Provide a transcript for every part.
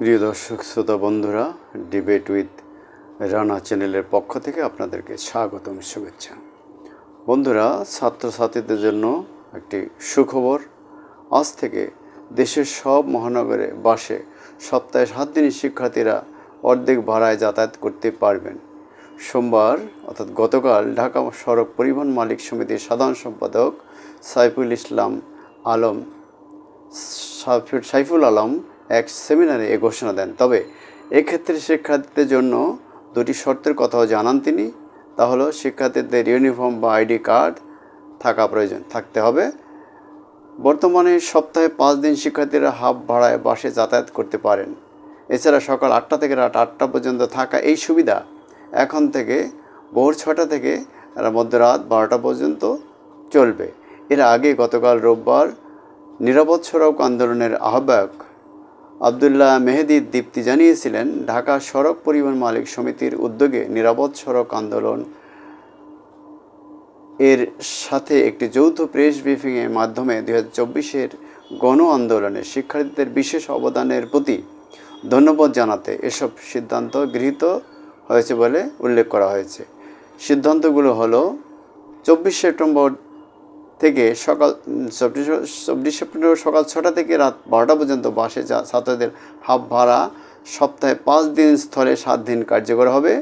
প্রিয় দর্শক, শ্রোতা বন্ধুরা ডিবেট উইথ রানা চ্যানেলের পক্ষ থেকে আপনাদেরকে স্বাগতম, শুভেচ্ছা। বন্ধুরা, ছাত্রছাত্রীদের জন্য একটি সুখবর। আজ থেকে দেশের সব মহানগরে বাসে সপ্তাহে সাত দিনই শিক্ষার্থীরা অর্ধেক ভাড়ায় যাতায়াত করতে পারবেন। সোমবার, অর্থাৎ গতকাল, ঢাকা সড়ক পরিবহন মালিক সমিতির সাধারণ সম্পাদক সাইফুল ইসলাম আলম সাইফুল- সাইফুল আলম এক সেমিনারে এ ঘোষণা দেন। তবে এক্ষেত্রে শিক্ষার্থীদের জন্য দুটি শর্তের কথাও জানান তিনি। তা হলো, শিক্ষার্থীদের ইউনিফর্ম বা আইডি কার্ড থাকা প্রয়োজন, থাকতে হবে। বর্তমানে সপ্তাহে পাঁচ দিন শিক্ষার্থীরা হাফ ভাড়ায় বাসে যাতায়াত করতে পারেন। এছাড়া সকাল আটটা থেকে রাত আটটা পর্যন্ত থাকা এই সুবিধা এখন থেকে ভোর ছটা থেকে মধ্যরাত বারোটা পর্যন্ত চলবে। এর আগে গতকাল রোববার নিরাপদ সড়ক আন্দোলনের আহ্বায়ক আবদুল্লাহ মেহেদি দীপ্তি জানিয়েছিলেন, ঢাকা সড়ক পরিবহন মালিক সমিতির উদ্যোগে নিরাপদ সড়ক আন্দোলন এর সাথে একটি যৌথ প্রেস ব্রিফিংয়ের মাধ্যমে দুই হাজার চব্বিশের গণ আন্দোলনে শিক্ষার্থীদের বিশেষ অবদানের প্রতি ধন্যবাদ জানাতে এসব সিদ্ধান্ত গৃহীত হয়েছে বলে উল্লেখ করা হয়েছে। সিদ্ধান্তগুলো হলো, চব্বিশ সেপ্টেম্বর থেকে সকাল চব্বিশ চব্বিশ সেপ্টেম্বর সকাল ছটা থেকে রাত বারোটা পর্যন্ত বাসে যা, ছাত্রদের হাফ ভাড়া, সপ্তাহে পাঁচ দিন স্থলে সাত দিন কার্যকর হবে।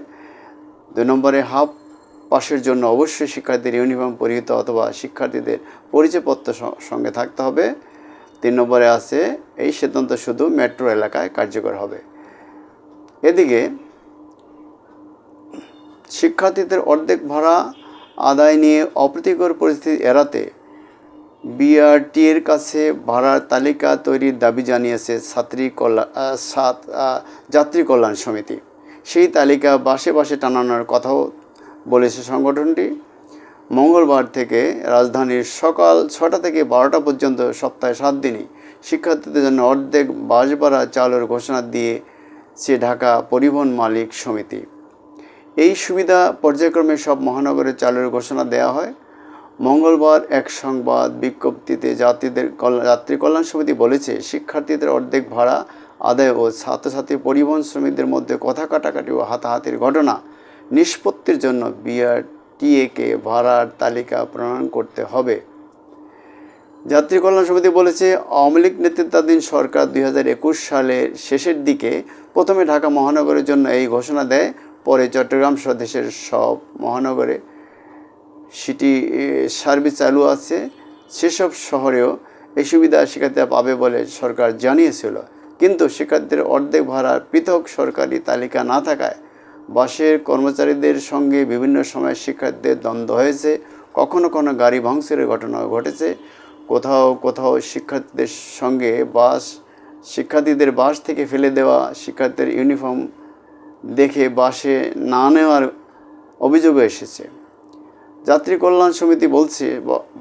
দুই নম্বরে হাফ পাশের জন্য অবশ্যই শিক্ষার্থীর ইউনিফর্ম পরিহিত অথবা শিক্ষার্থীদের পরিচয়পত্র সঙ্গে থাকতে হবে। তিন নম্বরে আছে, এই সিদ্ধান্ত শুধু মেট্রো এলাকায় কার্যকর হবে। এদিকে শিক্ষার্থীদের অর্ধেক ভাড়া আদায় নিয়ে অপ্রীতিকর পরিস্থিতি এড়াতে বিআরটি এর কাছে ভাড়ার তালিকা তৈরির দাবি জানিয়েছে ছাত্রী কল্যাণ যাত্রী কল্যাণ সমিতি। সেই তালিকা বাসে বাসে টানানোর কথাও বলেছে সংগঠনটি। মঙ্গলবার থেকে রাজধানীর সকাল ছটা থেকে বারোটা পর্যন্ত সপ্তাহে সাত দিনই শিক্ষার্থীদের জন্য অর্ধেক বাস ভাড়া চালুর ঘোষণা দিয়েছে ঢাকা পরিবহন মালিক সমিতি। এই সুবিধা পর্যায়ক্রমে সব মহানগরে চালুর ঘোষণা দেওয়া হয়। মঙ্গলবার এক সংবাদ বিজ্ঞপ্তিতে যাত্রীদের যাত্রী কল্যাণ সমিতি বলেছে, শিক্ষার্থীদের অর্ধেক ভাড়া, আদায় ও ছাত্রছাত্রী পরিবহন শ্রমিকদের মধ্যে কথা কাটাকাটি ও হাতাহাতির ঘটনা। নিষ্পত্তির জন্য বিআরটিএকে ভাড়ার তালিকা প্রণয়ন করতে হবে। যাত্রী কল্যাণ সমিতি বলেছে, আওয়ামী লীগ নেতৃত্বাধীন সরকার দুই হাজার একুশ সালের শেষের দিকে প্রথমে ঢাকা মহানগরের জন্য এই ঘোষণা দেয়। পরে চট্টগ্রাম সহ দেশের সব মহানগরে সিটি সার্ভিস চালু আছে। সেসব শহরেও এই সুবিধা শিক্ষার্থীরা পাবে বলে সরকার জানিয়েছিল। কিন্তু শিক্ষার্থীদের অর্ধেক ভাড়ার পৃথক সরকারি তালিকা না থাকায় বাসের কর্মচারীদের সঙ্গে বিভিন্ন সময় শিক্ষার্থীদের দ্বন্দ্ব হয়েছে। কখনো কোনো গাড়ি ভাঙচুরের ঘটনা ঘটেছে। কোথাও কোথাও শিক্ষার্থীদের সঙ্গে বাস, শিক্ষার্থীদের বাস থেকে ফেলে দেওয়া, শিক্ষার্থীদের ইউনিফর্ম দেখে বাসে না নেওয়ার অভিযোগও এসেছে। যাত্রী কল্যাণ সমিতি বলছে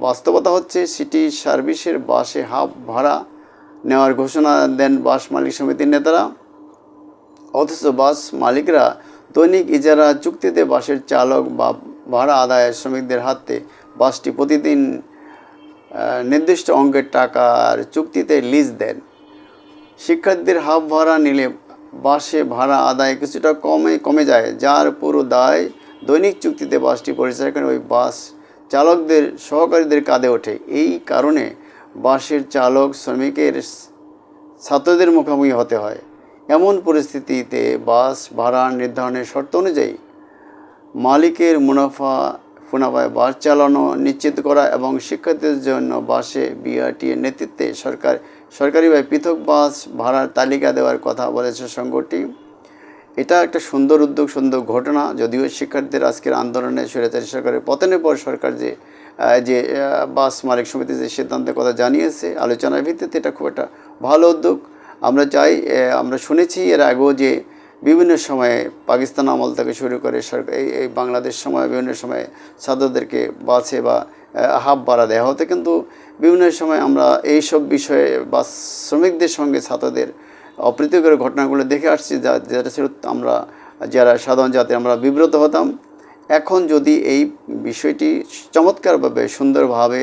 বাস্তবতা হচ্ছে সিটি সার্ভিসের বাসে হাফ ভাড়া নেওয়ার ঘোষণা দেন বাস মালিক সমিতির নেতারা। অথচ বাস মালিকরা দৈনিক ইজারা চুক্তিতে বাসের চালক বা ভাড়া আদায়ের শ্রমিকদের হাতে বাসটি প্রতিদিন নির্দিষ্ট অঙ্কের টাকার চুক্তিতে লিজ দেন। শিক্ষার্থীদের হাফ ভাড়া নিলে বাসে ভাড়া আদায় কিছুটা কমে কমে যায়, যার পুরো দায় দৈনিক চুক্তিতে বাসটি পরিচালনা করে ওই বাস চালকদের, সহকারীদের কাঁধে ওঠে। এই কারণে বাসের চালক, শ্রমিকের ছাত্রদের মুখোমুখি হতে হয়। এমন পরিস্থিতিতে বাস ভাড়া নির্ধারণের শর্ত অনুযায়ী মালিকের মুনাফা, মুনাফায় বাস চালানো নিশ্চিত করা এবং শিক্ষার্থীদের জন্য বাসে বিআরটি এর নেতৃত্বে সরকার সরকারিভাবে পৃথক বাস ভাড়ার তালিকা দেওয়ার কথা বলেছে সংগঠনটি এটা একটা সুন্দর উদ্যোগ, সুন্দর ঘটনা। যদিও শিক্ষার্থীদের আজকের আন্দোলনে স্বৈরাচারী সরকারের পতনের পর সরকার যে যে বাস মালিক সমিতি যে সিদ্ধান্তের কথা জানিয়েছে, আলোচনার ভিত্তিতে এটা খুব একটা ভালো উদ্যোগ। আমরা চাই আমরা শুনেছি এর আগেও যে বিভিন্ন সময়ে পাকিস্তান আমল থেকে শুরু করে সরকার, এই এই বাংলাদেশ সময় বিভিন্ন সময়ে ছাত্রদেরকে বাসে বা হাফ ভাড়া দেওয়া হতো। কিন্তু বিভিন্ন সময় আমরা এই সব বিষয়ে বা শ্রমিকদের সঙ্গে ছাত্রদের অপ্রীতিকর ঘটনাগুলো দেখে আসছি, যা যেটা ছিল আমরা, যারা সাধারণ জাতি, আমরা বিব্রত হতাম। এখন যদি এই বিষয়টি চমৎকারভাবে, সুন্দরভাবে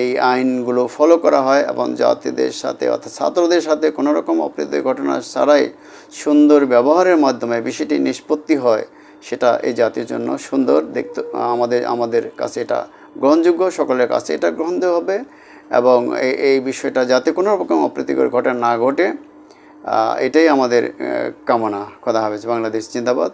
এই আইনগুলো ফলো করা হয় এবং জাতিদের সাথে অর্থাৎ ছাত্রদের সাথে কোনো রকম অপ্রীতিকর ঘটনা ছাড়াই সুন্দর ব্যবহারের মাধ্যমে বিষয়টি নিষ্পত্তি হয়, সেটা এই জাতির জন্য সুন্দর। দেখতে, আমাদের আমাদের কাছে এটা গ্রহণযোগ্য সকলের কাছে এটা গ্রহণ দেওয়া হবে এবং এই এই বিষয়টা যাতে কোনো রকম অপ্রীতিকর ঘটনা না ঘটে এটাই আমাদের কামনা। কথা হবে বাংলাদেশ জিন্দাবাদ।